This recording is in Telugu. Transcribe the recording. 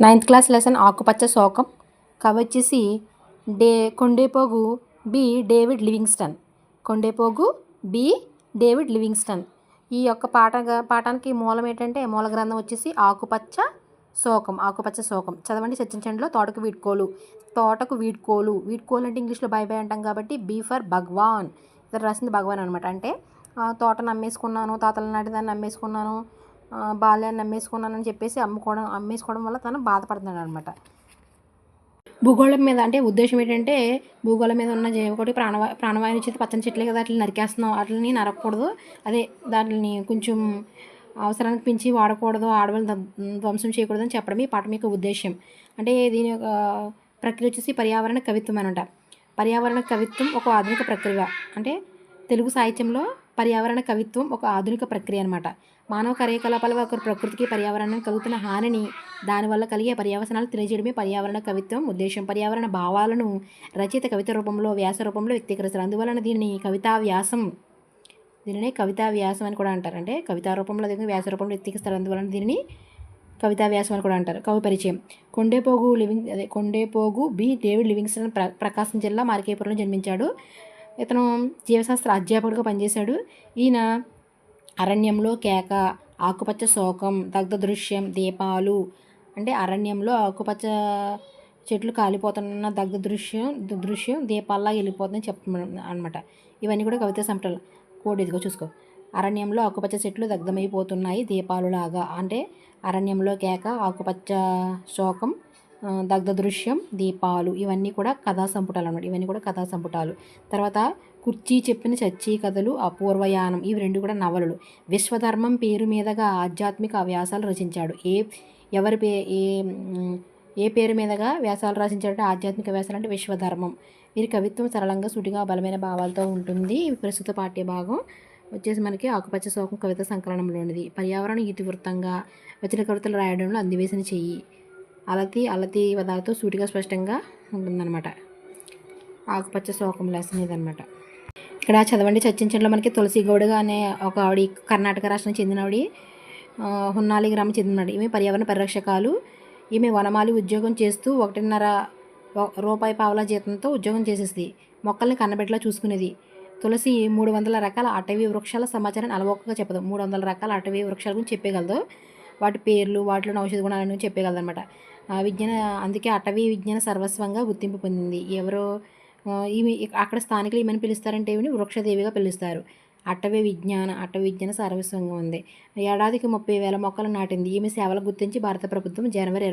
నైన్త్ క్లాస్ లెసన్ ఆకుపచ్చ శోకం. కవి వచ్చేసి day Kondepogu B David Livingston. Kondepogu B David Livingston. ఈ యొక్క పాట పాఠానికి మూలం ఏంటంటే మూల గ్రంథం వచ్చేసి ఆకుపచ్చ శోకం ఆకుపచ్చ శోకం. చదవండి చర్చించండిలో తోటకు వీడ్కోలు. తోటకు వీడ్కోలు. వీడ్కోలు అంటే ఇంగ్లీష్లో బై బై అంటాం కాబట్టి బీ ఫర్ భగవాన్. ఇతను రాసింది భగవాన్ అనమాట అంటే ఆ, తోటను అమ్మేసుకున్నాను తాతల నాటి దాన్ని అమ్మేసుకున్నాను బాల్యాన్ని అమ్మేసుకున్నానని చెప్పేసి అమ్ముకోవడం అమ్మేసుకోవడం వల్ల తను బాధపడుతున్నాడు అనమాట భూగోళం మీద అంటే ఉద్దేశం ఏంటంటే భూగోళం మీద ఉన్న జీవకోటి ప్రాణవా ప్రాణవాయువు చేతి పచ్చని చెట్లే కదా వాటిని నరికేస్తున్నాం వాటిని నరకకూడదు అదే దాటిని కొంచెం అవసరానికి పెంచి వాడకూడదు ఆడవాళ్ళని ధ్వంసం చేయకూడదు అని చెప్పడం ఈ పాఠం యొక్క ఉద్దేశం అంటే దీని యొక్క ప్రక్రియ వచ్చేసి పర్యావరణ కవిత్వం అనమాట పర్యావరణ కవిత్వం ఒక ఆధునిక ప్రక్రియ. అంటే తెలుగు సాహిత్యంలో పర్యావరణ కవిత్వం ఒక ఆధునిక ప్రక్రియ అనమాట మానవ కార్యకలాపాల ఒక ప్రకృతికి పర్యావరణం కలుగుతున్న హానిని దానివల్ల కలిగే పర్యావసనాలు తెలియజేయడమే పర్యావరణ కవిత్వం. ఉద్దేశం పర్యావరణ భావాలను రచయిత కవిత రూపంలో వ్యాస రూపంలో వ్యక్తీకరిస్తారు. అందువలన దీనిని కవితా వ్యాసం దీనిని కవితా వ్యాసం అని కూడా అంటారు. అంటే కవితా రూపంలో వ్యాస రూపంలో వ్యక్తీకరిస్తారు. అందువలన దీనిని కవితా వ్యాసం అని కూడా అంటారు. కవి పరిచయం. కొండేపోగు లివింగ్ అదే కొండేపోగు బి. డేవిడ్ లివింగ్స్టన్ ప్ర ప్రకాశం జిల్లా మార్కేపురంలో జన్మించాడు. ఇతను జీవశాస్త్ర అధ్యాపకుడిగా పనిచేశాడు. ఈయన అరణ్యంలో కేక ఆకుపచ్చ శోకం దగ్ధ దృశ్యం దీపాలు అంటే అరణ్యంలో ఆకుపచ్చ చెట్లు కాలిపోతున్న దగ్ధ దృశ్యం దృశ్యం దీపాల్లా వెళ్ళిపోతుందని చెప్పమని అనమాట ఇవన్నీ కూడా కవిత సంపటలు కోడ్ ఇదిగో చూసుకో. అరణ్యంలో ఆకుపచ్చ చెట్లు దగ్ధమైపోతున్నాయి దీపాలు లాగా అంటే అరణ్యంలో కేక ఆకుపచ్చ శోకం దగ్ధ దృశ్యం దీపాలు ఇవన్నీ కూడా కథా సంపుటాలు అన్నమాట. ఇవన్నీ కూడా కథా సంపుటాలు. తర్వాత కుర్చీ చెప్పిన చచ్చి కథలు అపూర్వయానం ఇవి రెండు కూడా నవలలు. విశ్వధర్మం పేరు మీదగా ఆధ్యాత్మిక వ్యాసాలు రచించాడు. ఏ ఎవరి పే ఏ ఏ పేరు మీదగా వ్యాసాలు రచించాడంటే ఆధ్యాత్మిక వ్యాసాలు అంటే విశ్వధర్మం. వీరి కవిత్వం సరళంగా సుటిగా బలమైన భావాలతో ఉంటుంది. ప్రస్తుత పాఠ్య భాగం వచ్చేసి మనకి ఆకుపచ్చ శోకం కవిత సంకలనంలోనిది. పర్యావరణ ఇతివృత్తంగా వచ్చిన కవితలు రాయడంలో అందివేసిన చెయ్యి. అలతి అలతి పదాలతో సూటిగా స్పష్టంగా ఉంటుందన్నమాట. ఆకుపచ్చ శోకం లేసం ఇదనమాట ఇక్కడ చదవండి. చర్చించడంలో మనకి తులసి గౌడగా అనే ఒక ఆవిడ కర్ణాటక రాష్ట్రం చెందినవిడి హున్నాలి గ్రామం చెందినాడు ఈమె పర్యావరణ పరిరక్షకాలు ఈమె వనమాలి ఉద్యోగం చేస్తూ ఒకటిన్నర రూపాయి పావుల జీతంతో ఉద్యోగం చేసేది మొక్కల్ని కన్నబెట్టలా చూసుకునేది. తులసి మూడు వందల రకాల అటవీ వృక్షాల సమాచారాన్ని అలవోకగా చెప్పదు. మూడు వందల రకాల అటవీ వృక్షాల గురించి చెప్పగలదు వాటి పేర్లు వాటిలోని ఔషధ గుణాలను చెప్పగలదు అనమాట విజ్ఞాన అందుకే అటవీ విజ్ఞాన సర్వస్వంగా గుర్తింపు పొందింది. ఎవరో ఈమె అక్కడ స్థానికులు ఏమని పిలుస్తారంటే ఏమని వృక్షదేవిగా పిలుస్తారు. అటవీ విజ్ఞాన అటవీ విజ్ఞాన సర్వస్వంగా ఉంది. ఏడాదికి ముప్పై వేల మొక్కలు నాటింది. ఈమె సేవలు గుర్తించి భారత ప్రభుత్వం జనవరి